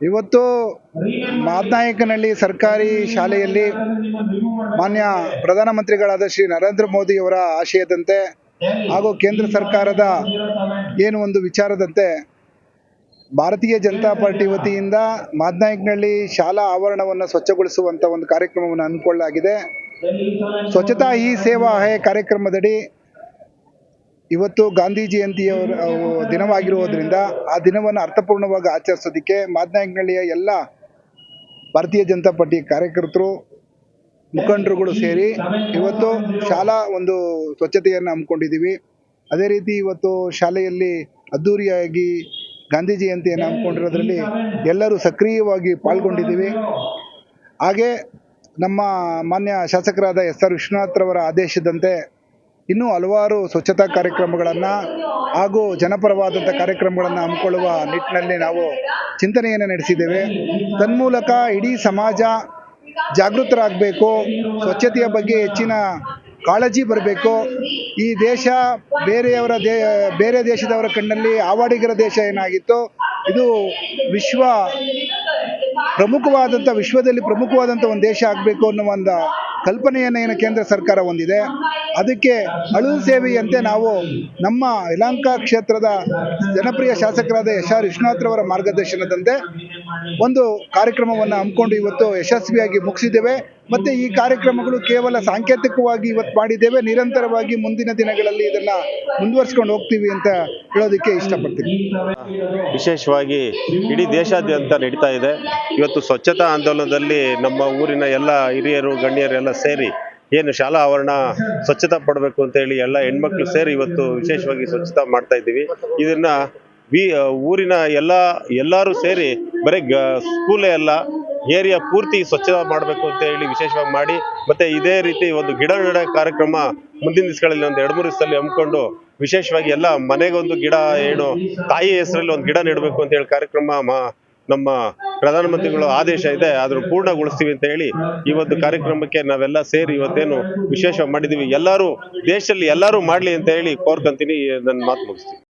ಇವತ್ತು ಮಾದನಾಯಕನಹಳ್ಳಿ ಸರ್ಕಾರಿ ಶಾಲೆಯಲ್ಲಿ ಮಾನ್ಯ ಪ್ರಧಾನಮಂತ್ರಿಗಳಾದ ಶ್ರೀ ನರೇಂದ್ರ ಮೋದಿಯವರ ಆಶಯದಂತೆ ಹಾಗೂ ಕೇಂದ್ರ ಸರ್ಕಾರದ ಏನು ಒಂದು ವಿಚಾರದಂತೆ ಭಾರತೀಯ ಜನತಾ ಪಾರ್ಟಿ ವತಿಯಿಂದ ಮಾದನಾಯಕನಹಳ್ಳಿ ಶಾಲಾ ಆವರಣವನ್ನು ಸ್ವಚ್ಛಗೊಳಿಸುವಂಥ ಒಂದು ಕಾರ್ಯಕ್ರಮವನ್ನು ಹಮ್ಮಿಕೊಳ್ಳಲಾಗಿದೆ. ಸ್ವಚ್ಛತಾ ಈ ಸೇವಾ ಕಾರ್ಯಕ್ರಮದಡಿ ಇವತ್ತು ಗಾಂಧಿ ಜಯಂತಿಯವರ ದಿನವಾಗಿರುವುದರಿಂದ ಆ ದಿನವನ್ನು ಅರ್ಥಪೂರ್ಣವಾಗಿ ಆಚರಿಸೋದಕ್ಕೆ ಮಾದನಾಯಕನಹಳ್ಳಿಯ ಎಲ್ಲ ಭಾರತೀಯ ಜನತಾ ಪಾರ್ಟಿ ಕಾರ್ಯಕರ್ತರು, ಮುಖಂಡರುಗಳು ಸೇರಿ ಇವತ್ತು ಶಾಲಾ ಒಂದು ಸ್ವಚ್ಛತೆಯನ್ನು ಹಮ್ಮಿಕೊಂಡಿದ್ದೀವಿ. ಅದೇ ರೀತಿ ಇವತ್ತು ಶಾಲೆಯಲ್ಲಿ ಅದ್ಧೂರಿಯಾಗಿ ಗಾಂಧಿ ಜಯಂತಿಯನ್ನು ಹಮ್ಮಿಕೊಂಡಿರೋದ್ರಲ್ಲಿ ಎಲ್ಲರೂ ಸಕ್ರಿಯವಾಗಿ ಪಾಲ್ಗೊಂಡಿದ್ದೀವಿ. ಹಾಗೆ ನಮ್ಮ ಮಾನ್ಯ ಶಾಸಕರಾದ ಎಸ್ ಆರ್ ವಿಶ್ವನಾಥ್ರವರ ಆದೇಶದಂತೆ ಇನ್ನೂ ಹಲವಾರು ಸ್ವಚ್ಛತಾ ಕಾರ್ಯಕ್ರಮಗಳನ್ನು ಹಾಗೂ ಜನಪರವಾದಂಥ ಕಾರ್ಯಕ್ರಮಗಳನ್ನು ಹಮ್ಮಿಕೊಳ್ಳುವ ನಿಟ್ಟಿನಲ್ಲಿ ನಾವು ಚಿಂತನೆಯನ್ನು ನಡೆಸಿದ್ದೇವೆ. ತನ್ಮೂಲಕ ಇಡೀ ಸಮಾಜ ಜಾಗೃತರಾಗಬೇಕು, ಸ್ವಚ್ಛತೆಯ ಬಗ್ಗೆ ಹೆಚ್ಚಿನ ಕಾಳಜಿ ಬರಬೇಕು. ಈ ದೇಶ ಬೇರೆಯವರ ದೇ, ಬೇರೆ ದೇಶದವರ ಕಣ್ಣಲ್ಲಿ ಆವಾಡಿಗರ ದೇಶ ಏನಾಗಿತ್ತು, ಇದು ವಿಶ್ವ ಪ್ರಮುಖವಾದಂಥ ವಿಶ್ವದಲ್ಲಿ ಪ್ರಮುಖವಾದಂಥ ಒಂದು ದೇಶ ಆಗಬೇಕು ಅನ್ನೋ ಒಂದು ಕಲ್ಪನೆಯನ್ನು ಏನು ಕೇಂದ್ರ ಸರ್ಕಾರ ಹೊಂದಿದೆ, ಅದಕ್ಕೆ ಅಳು ಸೇವೆಯಂತೆ ನಾವು ನಮ್ಮ ಯಲಹಂಕ ಕ್ಷೇತ್ರದ ಜನಪ್ರಿಯ ಶಾಸಕರಾದ ಎಸ್ ಆರ್ ವಿಶ್ವನಾಥ್ರವರ ಮಾರ್ಗದರ್ಶನದಂತೆ ಒಂದು ಕಾರ್ಯಕ್ರಮವನ್ನು ಹಮ್ಮಿಕೊಂಡು ಇವತ್ತು ಯಶಸ್ವಿಯಾಗಿ ಮುಗಿಸಿದ್ದೇವೆ. ಮತ್ತು ಈ ಕಾರ್ಯಕ್ರಮಗಳು ಕೇವಲ ಸಾಂಕೇತಿಕವಾಗಿ ಇವತ್ತು ಮಾಡಿದ್ದೇವೆ. ನಿರಂತರವಾಗಿ ಮುಂದಿನ ದಿನಗಳಲ್ಲಿ ಇದನ್ನು ಮುಂದುವರಿಸ್ಕೊಂಡು ಹೋಗ್ತೀವಿ ಅಂತ ಹೇಳೋದಕ್ಕೆ ಇಷ್ಟಪಡ್ತೀನಿ. ವಿಶೇಷವಾಗಿ ಇಡೀ ದೇಶಾದ್ಯಂತ ನಡೀತಾ ಇದೆ. ಇವತ್ತು ಸ್ವಚ್ಛತಾ ಆಂದೋಲನದಲ್ಲಿ ನಮ್ಮ ಊರಿನ ಎಲ್ಲ ಹಿರಿಯರು, ಗಣ್ಯರು ಎಲ್ಲ ಸೇರಿ ಏನು ಶಾಲಾ ಆವರಣ ಸ್ವಚ್ಛತಾ ಪಡಬೇಕು ಅಂತ ಹೇಳಿ ಎಲ್ಲ ಹೆಣ್ಮಕ್ಳು ಸೇರಿ ಇವತ್ತು ವಿಶೇಷವಾಗಿ ಸ್ವಚ್ಛತಾ ಮಾಡ್ತಾ ಇದ್ದೀವಿ. ಇದನ್ನ ವಿ ಊರಿನ ಎಲ್ಲ, ಎಲ್ಲರೂ ಸೇರಿ ಬರೀ ಗ, ಸ್ಕೂಲೇ ಅಲ್ಲ, ಏರಿಯಾ ಪೂರ್ತಿ ಸ್ವಚ್ಛ ಮಾಡಬೇಕು ಅಂತ ಹೇಳಿ ವಿಶೇಷವಾಗಿ ಮಾಡಿ, ಮತ್ತೆ ಇದೇ ರೀತಿ ಒಂದು ಗಿಡ ನೆಡ ಕಾರ್ಯಕ್ರಮ ಮುಂದಿನ ದಿವಸಗಳಲ್ಲಿ ಒಂದು ಎರಡು ಮೂರು ದಿವಸದಲ್ಲಿ ಹಮ್ಮಿಕೊಂಡು ವಿಶೇಷವಾಗಿ ಎಲ್ಲ ಮನೆಗೊಂದು ಗಿಡ ಏನು ತಾಯಿ ಹೆಸರಲ್ಲಿ ಒಂದು ಗಿಡ ನೆಡಬೇಕು ಅಂತ ಹೇಳಿ ಕಾರ್ಯಕ್ರಮ ನಮ್ಮ ಪ್ರಧಾನಮಂತ್ರಿಗಳು ಆದೇಶ ಇದೆ ಅದನ್ನು ಪೂರ್ಣಗೊಳಿಸ್ತೀವಿ ಅಂತ ಹೇಳಿ ಈ ಒಂದು ಕಾರ್ಯಕ್ರಮಕ್ಕೆ ನಾವೆಲ್ಲ ಸೇರಿ ಇವತ್ತೇನು ವಿಶೇಷ ಮಾಡಿದ್ದೀವಿ. ಎಲ್ಲರೂ, ದೇಶದಲ್ಲಿ ಎಲ್ಲರೂ ಮಾಡಲಿ ಅಂತ ಹೇಳಿ ಕೋರ್ಕಂತೀನಿ ನನ್ನ ಮಾತು ಮುಗಿಸ್ತೀನಿ.